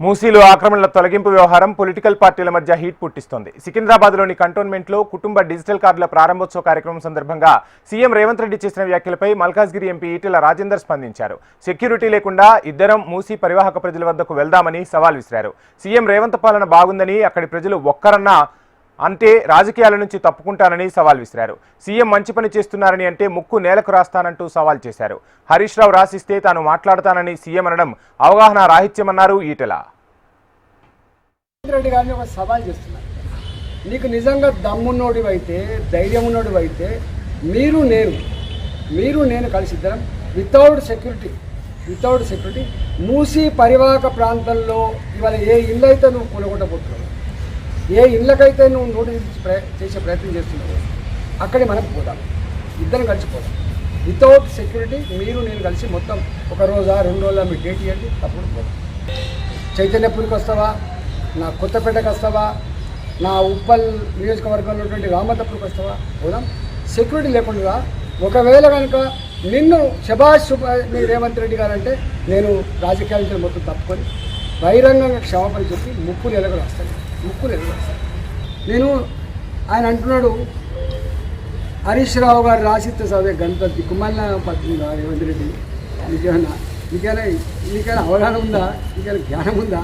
మూసీలో ఆక్రమణల తొలగింపు వ్యవహారం పొలిటికల్ పార్టీల మధ్య హీట్ పుట్టిస్తోంది. సికింద్రాబాద్లోని కంటోన్మెంట్లో కుటుంబ డిజిటల్ కార్డుల ప్రారంభోత్సవ కార్యక్రమం సందర్భంగా సీఎం రేవంత్ రెడ్డి చేసిన వ్యాఖ్యలపై మల్కాజ్గిరి ఎంపీ ఈటెల రాజేందర్ స్పందించారు. సెక్యూరిటీ లేకుండా ఇద్దరం మూసీ పరివాహక ప్రజల వద్దకు వెళ్దామని సవాల్ విసిరారు. సీఎం రేవంత్ పాలన బాగుందని అక్కడి ప్రజలు ఒక్కరన్నా అంటే రాజకీయాల నుంచి తప్పుకుంటానని సవాల్ విసిరారు. సీఎం మంచి పని చేస్తున్నారని అంటే ముక్కు నేలకు రాస్తానంటూ సవాల్ చేశారు. హరీష్ రావు రాసిస్తే తాను మాట్లాడతానని సీఎం అనడం అవగాహన రాహిత్యమన్నారు ఈటెల. రెడ్డి గారిని ఒక సవాల్ చేస్తున్నారు నీకు నిజంగా దమ్మున్నోడివైతే ధైర్యం ఉన్నోడివైతే మీరు నేను మీరు నేను కలిసి ఇద్దరం without security without security Musi పరివాహక ప్రాంతంలో ఇవాళ ఏ ఇల్లు అయితే నువ్వు కొనుగొట్టబోతున్నావు ఏ ఇళ్ళకైతే నువ్వు నోటీస్ చేసే ప్రయత్నం చేస్తున్నావు అక్కడే మనం పోదాం. ఇద్దరం కలిసిపోదాం వితౌట్ సెక్యూరిటీ మీరు నేను కలిసి మొత్తం ఒక రోజా రెండు రోజుల మీ డేట్ ఇవ్వండి తప్పుడు పోదాం. చైతన్యపూర్కి వస్తావా? నా కొత్తపేటకు వస్తావా? నా ఉప్పల్ నియోజకవర్గంలో ఉన్నటువంటి రామతపూర్కి వస్తావా? పోదాం. సెక్యూరిటీ లేకుండా ఒకవేళ కనుక నిన్ను శభాష్ సుభా- మీ రేవంత్ రెడ్డి గారు అంటే నేను రాజకీయాల మొత్తం తప్పుకొని బహిరంగంగా క్షమాపణ చెప్పి ముప్పు నెలకు రాస్తాను ముక్కులేదు నేను ఆయన అంటున్నాడు హరీష్ రావు గారు రాసిస్తే చదివే గణపతి దిక్కుమాలిన పద్ధతి రేవంత్ రెడ్డి. నీకేమైనా నీకైనా నీకైనా అవగాహన ఉందా? నీకైనా జ్ఞానం ఉందా?